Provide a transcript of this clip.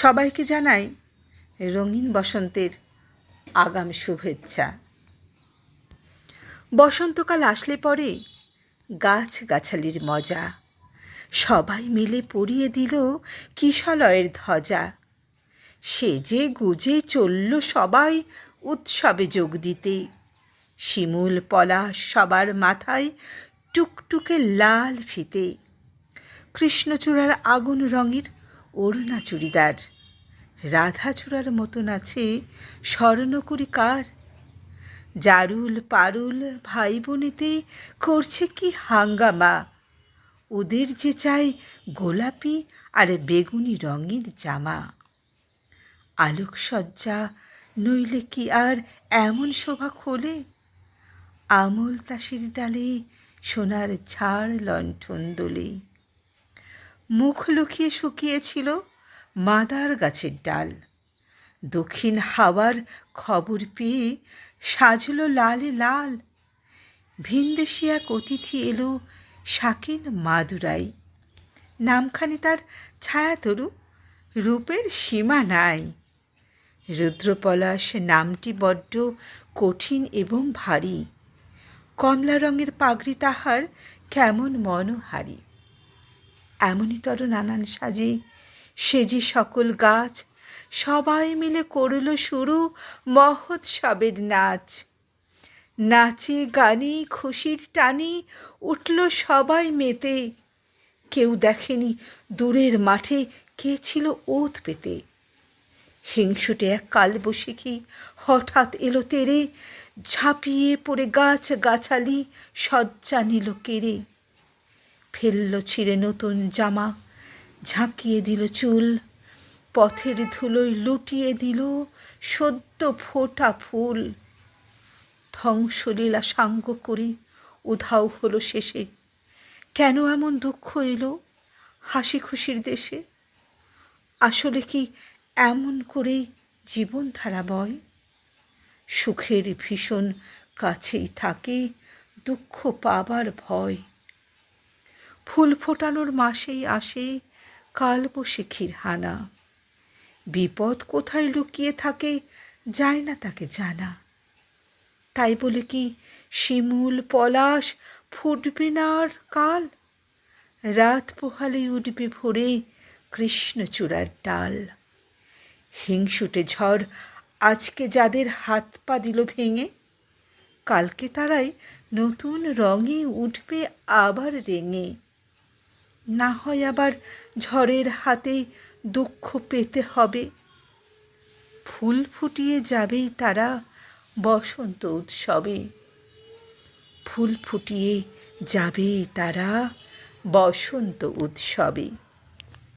সবাইকে জানাই রঙিন বসন্তের আগাম শুভেচ্ছা। বসন্তকাল আসলে পরে গাছ গাছালির মজা। সবাই মিলে পরিয়ে দিল কিশলয়ের ধ্বজা। সেজে গুজে চলল সবাই উৎসবে যোগ দিতে। শিমুল পলাশ সবার মাথায় টুকটুকে লাল ফিতে। কৃষ্ণচূড়ার আগুন রঙের ওড়না চুড়িদার। রাধাচূড়ার মতন আছে স্বর্ণকুড়ি কার? জারুল পারুল ভাই বোনেতে করছে কি হাঙ্গামা? ওদের যে চাই গোলাপি আর বেগুনি রঙের জামা। আলোকসজ্জা নইলে কি আর এমন শোভা খোলে? আমল তাসির ডালে সোনার ঝাড় লণ্ঠন দোলে। মুখ লুকিয়ে শুকিয়েছিল মাদার গাছের ডাল। দক্ষিণ হাওয়ার খবর পেয়ে সাজল লালে লাল। ভিনদেশি এক অতিথি এলো শাকিন মাদুরাই। নামখানি তার ছায়াতরু, রূপের সীমা নাই। রুদ্রপলাশ নামটি বড্ড কঠিন এবং ভারী। কমলা রঙের পাগড়ি তাহার কেমন মনোহারী। এমনইতর নানান সাজে, সেজে সকল গাছ, সবাই মিলে করল শুরু মহোৎসবের নাচ। নাচে গানে খুশির টানে উঠল সবাই মেতে। কেউ দেখেনি দূরের মাঠে কে ছিল ওত পেতে। হিংসুটে এক কালবৈশাখী হঠাৎ এলো তেরে, ঝাঁপিয়ে পড়ে গাছ গাছালি সজ্জা নিল কেড়ে। ফেলল ছিঁড়ে নতুন জামা, ঝাঁকিয়ে দিল চুল, পথের ধুলোয় লুটিয়ে দিল সদ্য ফোটা ফুল। ধ্বংসলীলা সাঙ্গ করি, উধাও হলো শেষে। কেন এমন দুঃখ এলো হাসি খুশির দেশে? আসলে কি এমন করেই জীবনধারা বয়? সুখের ভীষণ কাছেই থাকে দুঃখ পাবার ভয়। ফুল ফোটানোর মাসেই আসে কালবৈশাখীর হানা। বিপদ কোথায় লুকিয়ে থাকে যায় না তাকে জানা। তাই বলে কি শিমুল পলাশ ফুটবে না আর কাল? রাত পোহালে উঠবে ভোরে কৃষ্ণচূড়ার ডাল। হিংসুটে ঝড় আজকে যাদের হাত পা দিল ভেঙে, কালকে তারাই নতুন রঙে উঠবে আবার রেঙে। না হয় আবার ঝড়ের হাতে দুঃখ পেতে হবে। ফুল ফুটিয়ে যাবেই তারা বসন্ত উৎসবে। ফুল ফুটিয়ে যাবেই তারা বসন্ত উৎসবে।